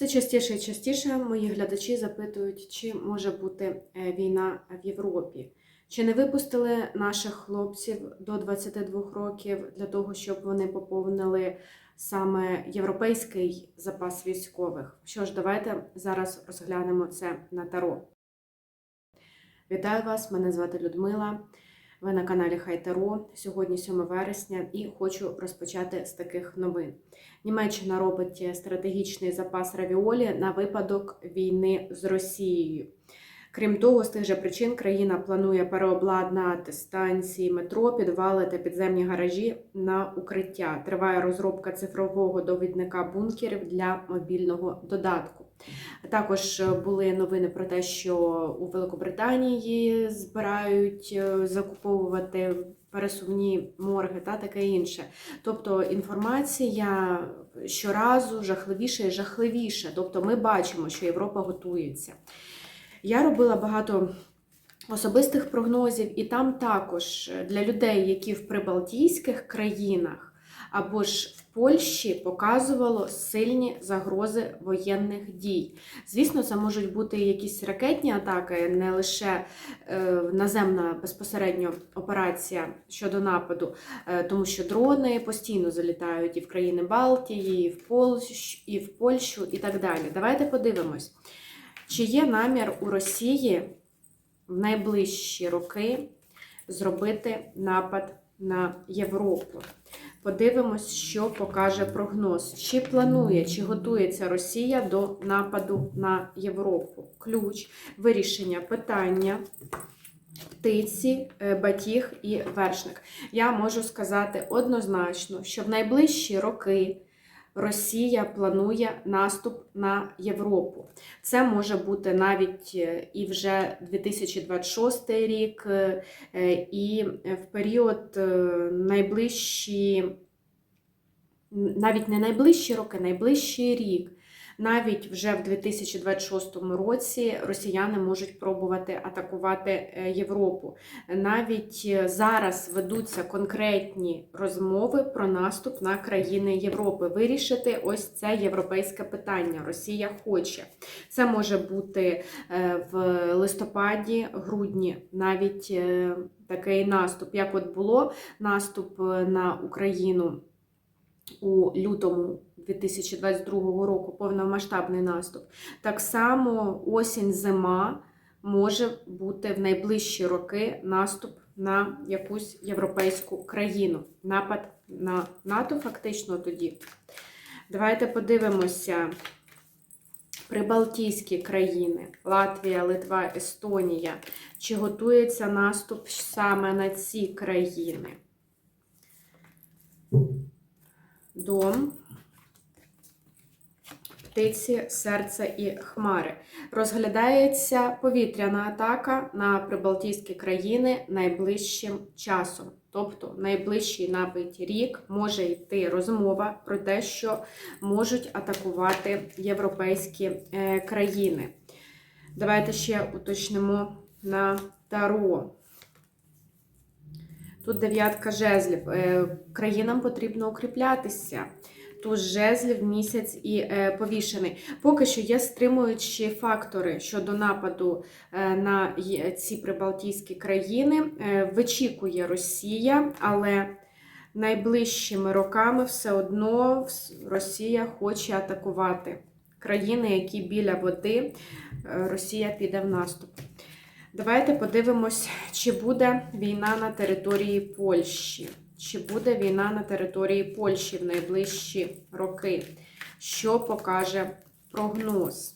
Все частіше і частіше мої глядачі запитують, чи може бути е, війна в Європі. Чи не випустили наших хлопців до 22 років для того, щоб вони поповнили саме європейський запас військових? Що ж, давайте зараз розглянемо це на таро. Вітаю вас! Мене звати Людмила. Ви на каналі Хайтаро. Сьогодні 7 вересня, і хочу розпочати з таких новин. Німеччина робить стратегічний запас равіолі на випадок війни з Росією. Крім того, з тих же причин країна планує переобладнати станції метро, підвали та підземні гаражі на укриття. Триває розробка цифрового довідника бункерів для мобільного додатку. Також були новини про те, що у Великобританії збирають е, закуповувати пересувні морги та таке інше. Тобто інформація щоразу жахливіша і жахливіша. Тобто ми бачимо, що Європа готується. Я робила багато особистих прогнозів, і там також для людей, які в прибалтійських країнах або ж в Польщі показувало сильні загрози воєнних дій. Звісно, це можуть бути якісь ракетні атаки, не лише е, наземна безпосередньо операція щодо нападу, е, тому що дрони постійно залітають і в країни Балтії, і в Польщу, і в Польщу, і так далі. Давайте подивимось. Чи є намір у Росії в найближчі роки зробити напад на Європу? Подивимось, що покаже прогноз. Чи планує, чи готується Росія до нападу на Європу? Ключ вирішення питання. Птиці, е, батіг і вершник. Я можу сказати однозначно, що в найближчі роки Росія планує наступ на Європу. Це може бути навіть е, і вже 2026 рік, е, і в період найближчі, навіть не найближчі роки, найближчий рік. Навіть вже в 2026 році росіяни можуть пробувати атакувати Європу. Навіть зараз ведуться конкретні розмови про наступ на країни Європи. Вирішити ось це європейське питання. Росія хоче. Це може бути в листопаді, грудні, навіть такий наступ. Як от було наступ на Україну у лютому. 2022 року повномасштабний наступ. Так само осінь-зима може бути в найближчі роки наступ на якусь європейську країну. Напад на НАТО, фактично тоді. Давайте подивимося. Прибалтійські країни, Латвія, Литва, Естонія. Чи готується наступ саме на ці країни? Дом птиці, серце і хмари. Розглядається повітряна атака на прибалтійські країни найближчим часом. Тобто, найближчий навіть рік може йти розмова про те, що можуть атакувати європейські е, країни. Давайте ще уточнимо на Таро. Тут дев'ятка жезлів. Е, країнам потрібно укріплятися туз жезлів, місяць і е, повішений. Поки що є стримуючі фактори щодо нападу е, на ці прибалтійські країни. Вичікує Росія, але найближчими роками все одно Росія хоче атакувати країни, які біля води, Росія піде в наступ. Давайте подивимось, чи буде війна на території Польщі. Чи буде війна на території Польщі в найближчі роки? Що покаже прогноз?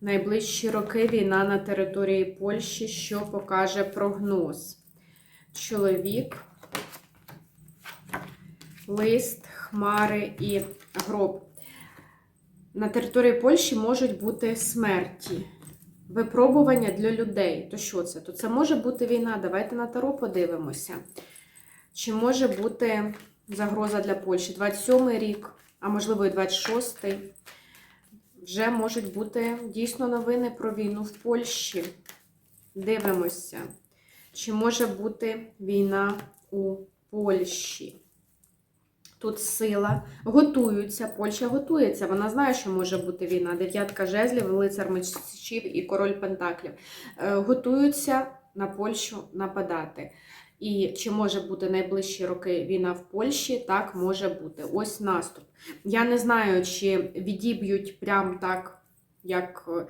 Найближчі роки війна на території Польщі, що покаже прогноз? Чоловік, лист, хмари і гроб. На території Польщі можуть бути смерті, випробування для людей. То що це? То це може бути війна. Давайте на таро подивимося. Чи може бути загроза для Польщі? 27-й рік, а можливо і 26-й. Вже можуть бути дійсно новини про війну в Польщі. Дивимося, чи може бути війна у Польщі. Тут сила, готуються, Польща готується. Вона знає, що може бути війна. Дев'ятка жезлів, лицар мечів і король пентаклів. Е, Готуються на Польщу нападати. І чи може бути найближчі роки війна в Польщі? Так, може бути. Ось наступ. Я не знаю, чи відіб'ють прям так, як е,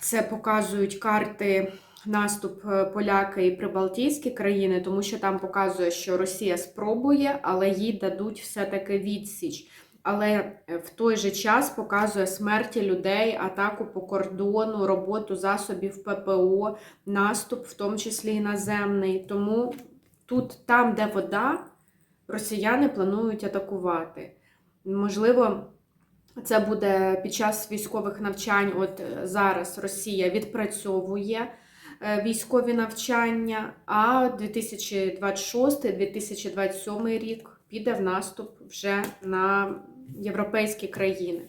це показують карти наступ е, поляки і прибалтійські країни, тому що там показує, що Росія спробує, але їй дадуть все-таки відсіч. Але е, в той же час показує смерті людей, атаку по кордону, роботу засобів ППО, наступ, в тому числі і наземний. Тому тут, там, де вода, росіяни планують атакувати. Можливо, це буде під час військових навчань. От е, зараз Росія відпрацьовує військові навчання, а 2026-2027 рік піде в наступ вже на європейські країни.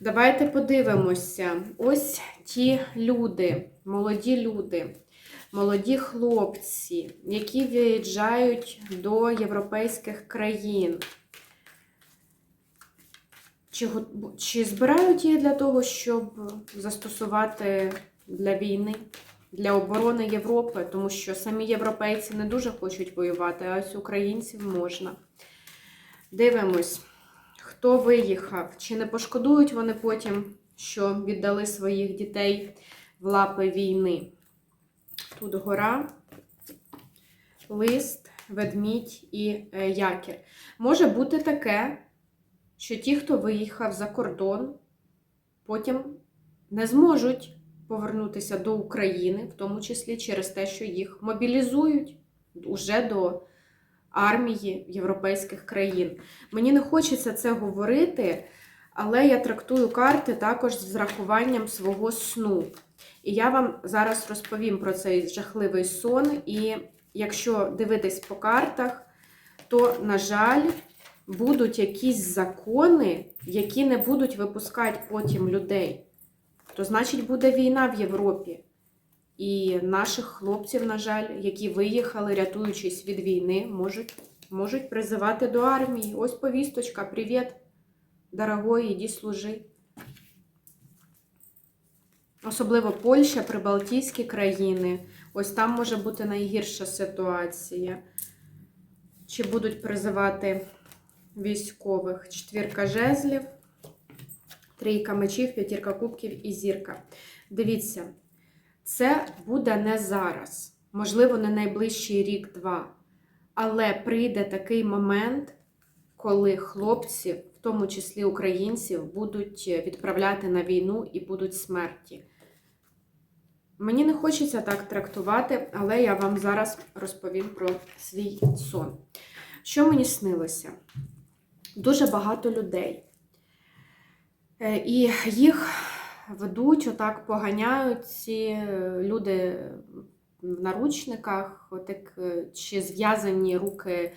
Давайте подивимося. Ось ті люди, молоді люди, молоді хлопці, які виїжджають до європейських країн. Чи, чи збирають її для того, щоб застосувати для війни, для оборони Європи, тому що самі європейці не дуже хочуть воювати, а ось українців можна. Дивимось, хто виїхав, чи не пошкодують вони потім, що віддали своїх дітей в лапи війни. Тут гора, лист, ведмідь і е, якір. Може бути таке, що ті, хто виїхав за кордон, потім не зможуть повернутися до України, в тому числі через те, що їх мобілізують уже до армії європейських країн. Мені не хочеться це говорити, але я трактую карти також з врахуванням свого сну. І я вам зараз розповім про цей жахливий сон. І якщо дивитись по картах, то, на жаль, будуть якісь закони, які не будуть випускати потім людей. То значить буде війна в Європі. І наших хлопців, на жаль, які виїхали, рятуючись від війни, можуть, можуть призивати до армії. Ось повісточка, привіт, дорогой, іди служи. Особливо Польща, Прибалтійські країни. Ось там може бути найгірша ситуація. Чи будуть призивати військових? Четвірка жезлів, трійка мечів, п'ятірка кубків і зірка. Дивіться, це буде не зараз, можливо, не найближчий рік-два. Але прийде такий момент, коли хлопців, в тому числі українців, будуть відправляти на війну і будуть смерті. Мені не хочеться так трактувати, але я вам зараз розповім про свій сон. Що мені снилося? Дуже багато людей. Е, І їх ведуть, отак поганяють ці е, люди в наручниках, отак, е, чи зв'язані руки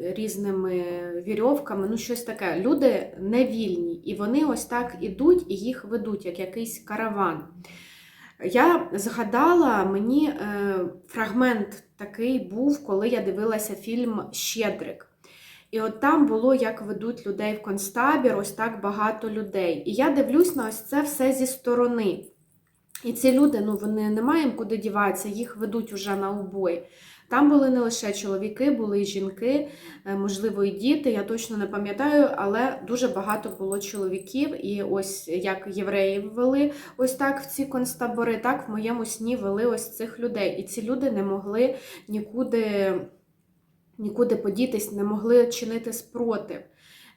різними вірьовками, ну щось таке. Люди не вільні, і вони ось так ідуть і їх ведуть, як якийсь караван. Я згадала, мені фрагмент такий був, коли я дивилася фільм Щедрик. І от там було, як ведуть людей в концтабір, ось так багато людей. І я дивлюсь на ось це все зі сторони. І ці люди, ну вони не мають куди діватися, їх ведуть уже на убой. Там були не лише чоловіки, були і жінки, е, можливо, і діти, я точно не пам'ятаю, але дуже багато було чоловіків. І ось як євреїв вели ось так в ці концтабори, так в моєму сні вели ось цих людей. І ці люди не могли нікуди, нікуди подітись, не могли чинити спротив.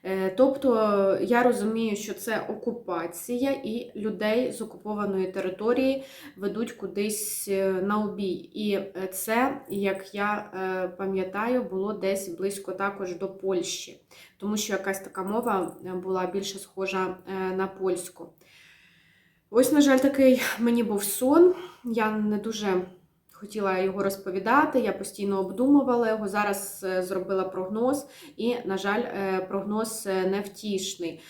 Е, Тобто я розумію, що це окупація, і людей з окупованої території ведуть кудись е, на обій. І е, це, як я пам'ятаю, було десь близько також до Польщі, тому що якась така мова була більше схожа на польську. Ось, на жаль, такий мені був сон. Я не дуже хотіла його розповідати, я постійно обдумувала його. Зараз е, зробила прогноз, і, на жаль, е, прогноз е, невтішний.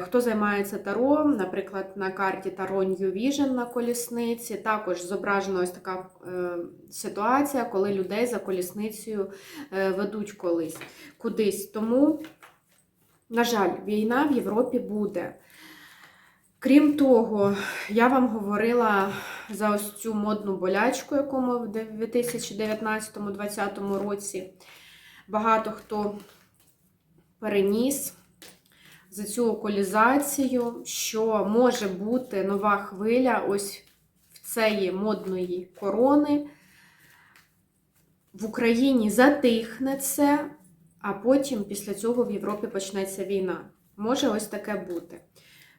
Хто займається таро, наприклад, на карті Таро New Vision на колісниці, також зображена ось така ситуація, коли людей за колісницею ведуть колись кудись. Тому, на жаль, війна в Європі буде. Крім того, я вам говорила за ось цю модну болячку, яку ми в 2019-2020 році багато хто переніс за цю околізацію, що може бути нова хвиля ось в цієї модної корони. В Україні затихне це, а потім після цього в Європі почнеться війна. Може ось таке бути.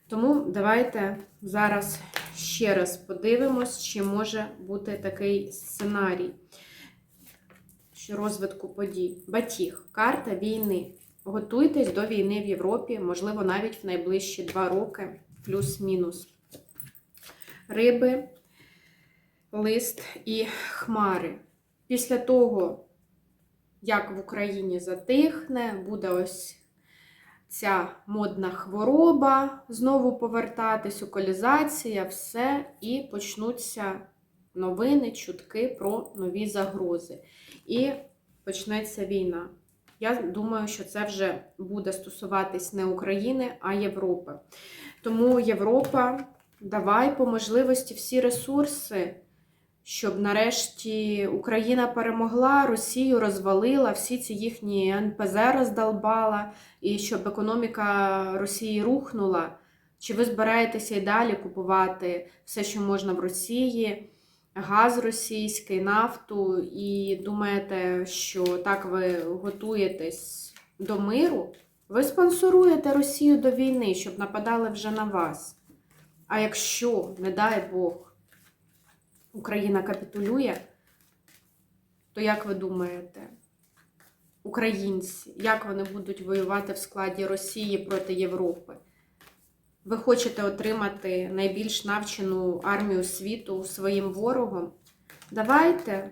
Тому давайте зараз ще раз подивимось, чи може бути такий сценарій розвитку подій. Батіг, карта війни. Готуйтесь до війни в Європі, можливо, навіть в найближчі два роки, плюс-мінус. Риби, лист і хмари. Після того, як в Україні затихне, буде ось ця модна хвороба, знову повертатись, околізація, все, і почнуться новини, чутки про нові загрози. І почнеться війна. Я думаю, що це вже буде стосуватись не України, а Європи. Тому Європа, давай по можливості всі ресурси, щоб нарешті Україна перемогла, Росію розвалила, всі ці їхні НПЗ роздолбала, і щоб економіка Росії рухнула. Чи ви збираєтеся і далі купувати все, що можна в Росії? газ російський, нафту, і думаєте, що так ви готуєтесь до миру, ви спонсоруєте Росію до війни, щоб нападали вже на вас. А якщо, не дай Бог, Україна капітулює, то як ви думаєте, українці, як вони будуть воювати в складі Росії проти Європи? Ви хочете отримати найбільш навчену армію світу своїм ворогом? Давайте,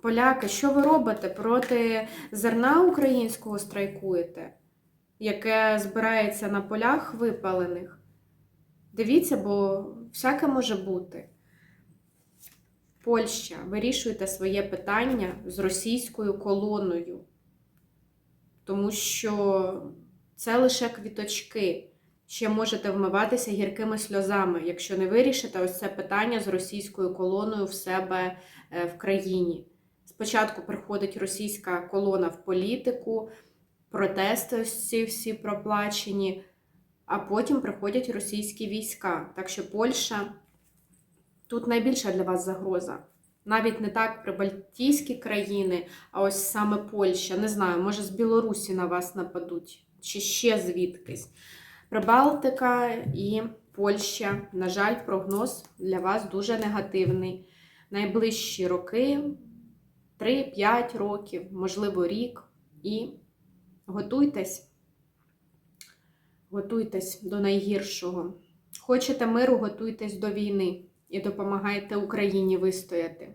поляки, що ви робите? Проти зерна українського страйкуєте, яке збирається на полях випалених? Дивіться, бо всяке може бути. Польща, вирішуйте своє питання з російською колоною, тому що це лише квіточки ще можете вмиватися гіркими сльозами, якщо не вирішите ось це питання з російською колоною в себе е, в країні. Спочатку приходить російська колона в політику, протести ось ці всі проплачені, а потім приходять російські війська. Так що Польща тут найбільша для вас загроза. Навіть не так прибалтійські країни, а ось саме Польща. Не знаю, може з Білорусі на вас нападуть, чи ще звідкись. Прибалтика і Польща, на жаль, прогноз для вас дуже негативний. Найближчі роки 3-5 років, можливо, рік. І готуйтесь, готуйтесь до найгіршого. Хочете миру, готуйтесь до війни і допомагаєте Україні вистояти.